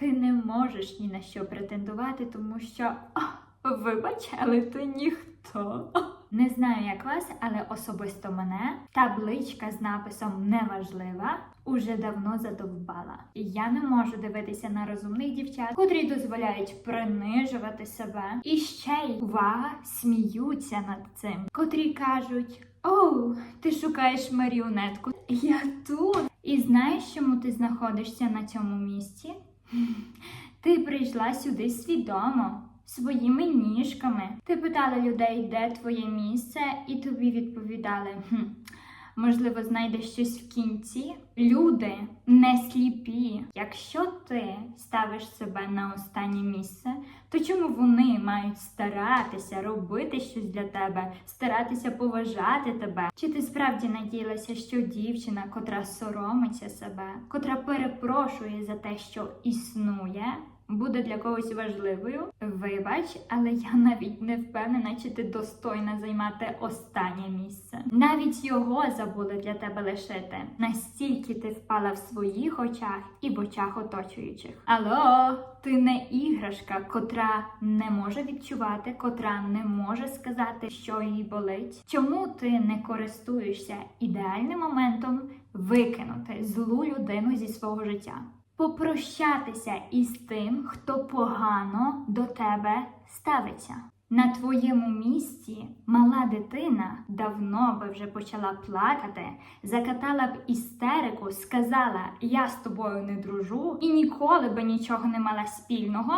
Ти не можеш ні на що претендувати, тому що а, вибач, але ти ніхто. Не знаю, як вас, але особисто мене табличка з написом неважлива уже давно задовбала. Я не можу дивитися на розумних дівчат, котрі дозволяють принижувати себе. І ще й увага сміються над цим, котрі кажуть: Оу, ти шукаєш маріонетку. Я тут. І знаєш, чому ти знаходишся на цьому місці? Ти прийшла сюди свідомо. Своїми ніжками. Ти питала людей, де твоє місце, і тобі відповідали: можливо, знайдеш щось в кінці. Люди не сліпі. Якщо ти ставиш себе на останнє місце, то чому вони мають старатися робити щось для тебе, старатися поважати тебе? Чи ти справді надіялася, що дівчина, котра соромиться себе, котра перепрошує за те, що існує? Буде для когось важливою. Вибач, але я навіть не впевнена, чи ти достойна займати останнє місце. Навіть його забули для тебе лишити. Настільки ти впала в своїх очах і в очах оточуючих. Алло, ти не іграшка, котра не може відчувати, котра не може сказати, що їй болить. Чому ти не користуєшся ідеальним моментом викинути злу людину зі свого життя? Попрощатися із тим, хто погано до тебе ставиться. На твоєму місці мала дитина давно би вже почала плакати, закатала б істерику, сказала: Я з тобою не дружу і ніколи би нічого не мала спільного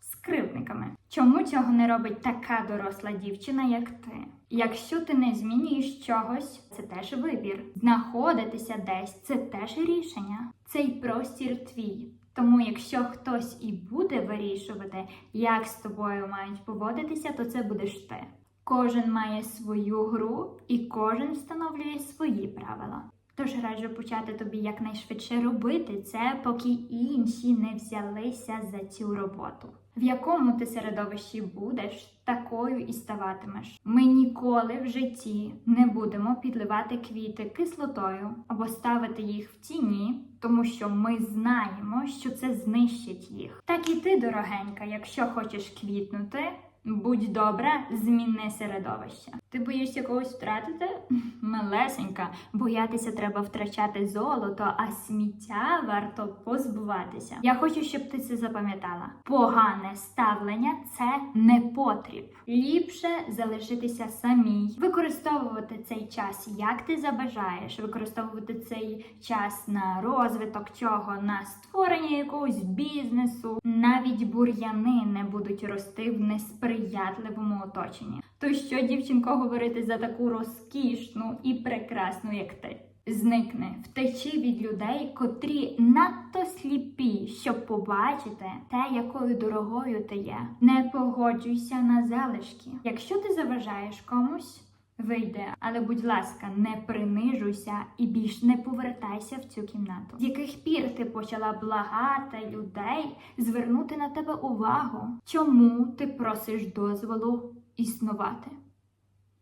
з кривдниками. Чому цього не робить така доросла дівчина, як ти? Якщо ти не змінюєш чогось, це теж вибір. Знаходитися десь це теж рішення. Цей простір твій. Тому, якщо хтось і буде вирішувати, як з тобою мають поводитися, то це будеш ти. Кожен має свою гру і кожен встановлює свої правила. Тож раджу почати тобі якнайшвидше робити це, поки інші не взялися за цю роботу. В якому ти середовищі будеш, такою і ставатимеш. Ми ніколи в житті не будемо підливати квіти кислотою або ставити їх в тіні, тому що ми знаємо, що це знищить їх. Так і ти, дорогенька, якщо хочеш квітнути. Будь добра, зміни середовище. Ти боїшся когось втратити? Малесенька, боятися треба втрачати золото, а сміття варто позбуватися. Я хочу, щоб ти це запам'ятала. Погане ставлення це не потріб. Ліпше залишитися самій, використовувати цей час, як ти забажаєш, використовувати цей час на розвиток чого, на створення якогось бізнесу. Навіть бур'яни не будуть рости в несприятливому оточенні. То що, дівчинко, говорити за таку розкішну і прекрасну, як ти? Зникни, втечи від людей, котрі надто сліпі, щоб побачити те, якою дорогою ти є. Не погоджуйся на залишки. Якщо ти заважаєш комусь, вийди, але будь ласка, не принижуйся і більш не повертайся в цю кімнату. З яких пір ти почала благати людей звернути на тебе увагу? Чому ти просиш дозволу існувати?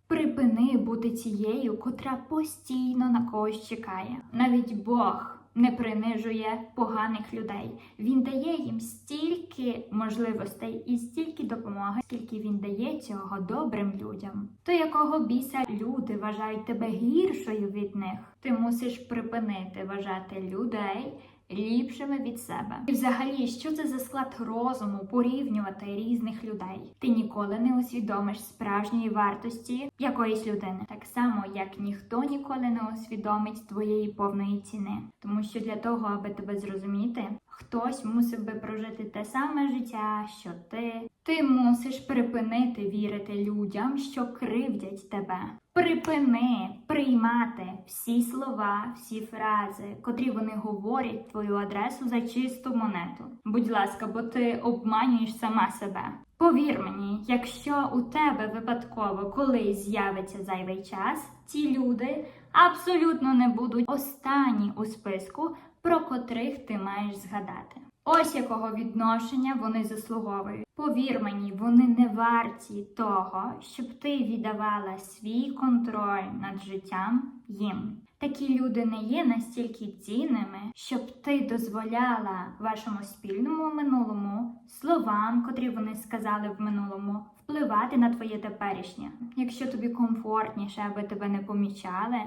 Припини бути тією, котра постійно на когось чекає. Навіть Бог не принижує поганих людей. Він дає їм стільки можливостей і стільки допомоги, скільки він дає цього добрим людям. То якого біса люди вважають тебе гіршою від них? Ти мусиш припинити вважати людей ліпшими від себе. І взагалі, що це за склад розуму порівнювати різних людей? Ти ніколи не усвідомиш справжньої вартості якоїсь людини, так само як ніхто ніколи не усвідомить твоєї повної ціни. Тому що для того, аби тебе зрозуміти, хтось мусив би прожити те саме життя, що ти. Ти мусиш припинити вірити людям, що кривдять тебе. Припини приймати всі слова, всі фрази, котрі вони говорять твою адресу за чисту монету. Будь ласка, бо ти обманюєш сама себе. Повір мені, якщо у тебе випадково колись з'явиться зайвий час, ці люди абсолютно не будуть останні у списку, про котрих ти маєш згадати. Ось якого відношення вони заслуговують. Повір мені, вони не варті того, щоб ти віддавала свій контроль над життям їм. Такі люди не є настільки цінними, щоб ти дозволяла вашому спільному минулому словам, котрі вони сказали в минулому, впливати на твоє теперішнє. Якщо тобі комфортніше, аби тебе не помічали,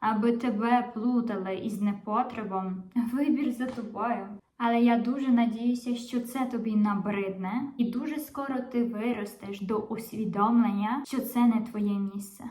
аби тебе плутали із непотребом, вибір за тобою. Але я дуже надіюся, що це тобі набридне, і дуже скоро ти виростеш до усвідомлення, що це не твоє місце.